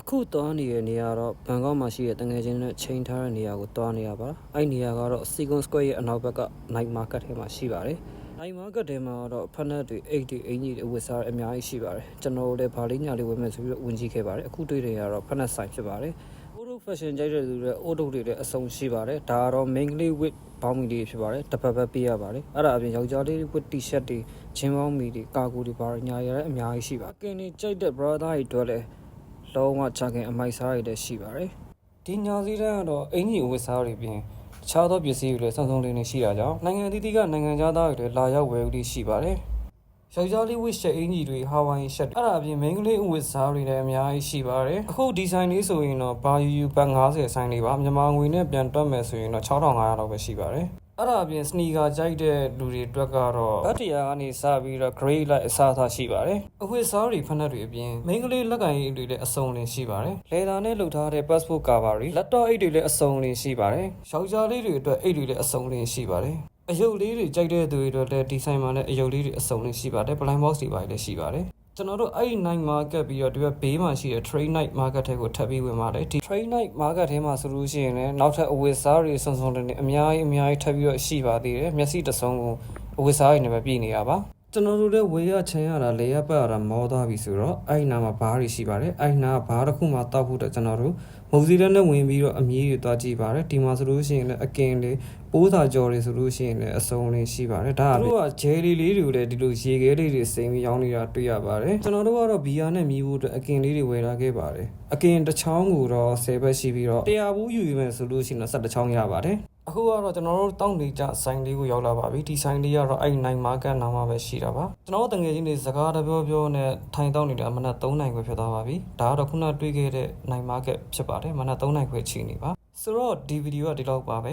အခုသွားနေတဲ့နေရာတော့ဘန်ကောက်မှာရှိတဲ့တငယ်ချင်းနဲ့ချိန်ထားတဲ့နေရာကိုသွားနေရပါအဲ့ဒီနေရာကတော့ Sequence Square ရဲ့အနောက်ဘက်က Night Market ထဲမှာရှိပါတယ် Night Market ထဲမှာတော့ဖက်နက်တွေအိတ်တွေအင်ကြီးတွေဝတ်စားအများကြီးရှိပါတယ်ကျွန်တော်တို့လည်းဗာလေးညာလေးဝယ်မယ်ဆိုပြီးတော့ဝင်ကြည့်ခဲ့ပါတယ်အခုတွေ့တယ်ကတော့ဖက်နက်ဆိုင်ဖြစ်ပါတယ် Auto Fashion ကြိုက်တဲ့လူတွေ Auto တွေလည်းအစုံရှိပါတယ်ဒါကတော့ main လေး with ဘောင်းမီလေးဖြစ်ပါတယ်တစ်ပတ်ပတ်ပေးရပါတယ်အဲ့ဒါအပြင်ယောက်ျားလေး with T-shirt တွေချင်းဘောင်းမီတွေကာကူတွေပါညာရတဲ့အများကြီးရှိပါအကင်းနေကြိုက်တဲ့ brother တွေအတွက်လည်း လုံးဝချခင်အမိုက်စားရတဲ့ရှိပါတယ်ဒီညာစည်းတန်းကတော့အင်ကြီးအဝတ်စားတွေပြင်တခြားသောပစ္စည်းတွေလည်းစုံစုံလင်းလင်းရှိတာကြောင့်နိုင်ငံအသီးသီးကနိုင်ငံသားတွေလည်းလာရောက်ဝယ်ယူလေးရှိပါတယ်ယောက်ျားလေးဝတ်ရှက်အင်ကြီးတွေဟာဝိုင်ရှက်တွေအဲ့ဒါအပြင်မိန်းကလေးအဝတ်စားတွေလည်းအများကြီးရှိပါတယ်အခုဒီဇိုင်းလေးဆိုရင်တော့ဘာယူယူပတ်90ဆိုင်လေးပါမြန်မာငွေနဲ့ပြန်တွက်မယ်ဆိုရင်တော့6500လောက်ပဲရှိပါတယ် အဲ့ဒါအပြင်စနီကာကြိုက်တဲ့လူတွေအတွက်ကတော့ဗတ်တရားကနေစပြီးတော့ grade လိုက်အစားအသောက်ရှိပါတယ်အဝတ်စားတွေဖက်နှက်တွေအပြင်မိန်းကလေးလက်ကင်အိတ်တွေလည်းအစုံလင်ရှိပါတယ်လေသာနဲ့လုပ်ထားတဲ့ passport cover တွေ laptop အိတ်တွေလည်းအစုံလင်ရှိပါတယ်ယောက်ျားလေးတွေအတွက်အိတ်တွေလည်းအစုံလင်ရှိပါတယ်အယုတ်လေးတွေကြိုက်တဲ့သူတွေအတွက်လည်းဒီဆိုင်မှာလည်းအယုတ်လေးတွေအစုံလင်ရှိပါတယ် blind box တွေပါလည်းရှိပါတယ် ကျွန်တော်တို့အဲ့ဒီ night market ပြီးတော့ဒီဘက်ဘေးမှာရှိတဲ့ trade night market ထဲကိုထပ်ပြီးဝင်ပါတယ်ဒီ trade night market ထဲမှာဆိုလို့ရှိရင်လည်းနောက်ထပ်အဝတ်စားတွေစုံစုံလင်လင်အများကြီးအများကြီးထပ်ပြီးတော့ရှိပါသေးတယ်မျက်စိတစ်စုံကိုအဝတ်စားတွေနဲ့ပဲပြည့်နေတာပါ ကျွန်တော်တို့လည်းဝေရချင်ရတာလေရပတ်ရတာမောသွားပြီဆိုတော့အဲ့ဒီနာမှာဘားတွေရှိပါတယ်အဲ့ဒီနာကဘားတစ်ခုမှတောက်ဖို့တော့ကျွန်တော်တို့မုံစီတဲ့နဲ့ဝင်ပြီးတော့အမြည်တွေတွားကြည့်ပါတယ်ဒီမှာဆိုလို့ရှိရင်လည်းအကင်လေးပိုးစာကြော်တွေဆိုလို့ရှိရင်လည်းအစုံလေးရှိပါတယ်ဒါကတို့ကဂျယ်လီလေးတွေကိုလည်းဒီလိုရေခဲလေးတွေစိမ့်ပြီးရောင်းနေတာတွေ့ရပါတယ်ကျွန်တော်တို့ကတော့ဘီယာနဲ့မြည်ဖို့အတွက်အကင်လေးတွေဝယ်ထားခဲ့ပါတယ်အကင်တစ်ချောင်းကိုတော့10ဘက်ရှိပြီးတော့100ဘူးယူရမယ်ဆိုလို့ရှိရင်တော့17ချောင်းရပါတယ် အခုကတော့ကျွန်တော်တို့တောင်းနေကြဆိုင်လေးကိုရောက်လာပါပြီဒီဆိုင်လေးကတော့အဲ့နိုင်မာကန်နာမှာပဲရှိတာပါကျွန်တော်တို့တငယ်ချင်းတွေစကားတပြောပြောနဲ့ထိုင်တောင်းနေတာမနက်3နိုင်ခွဲဖြစ်သွားပါပြီဒါကတော့ခုနတွေ့ခဲ့တဲ့နိုင်မာကက်ဖြစ်ပါတယ်မနက်3နိုင်ခွဲချိန်နေပါဆိုတော့ဒီဗီဒီယိုကဒီလောက်ပါပဲ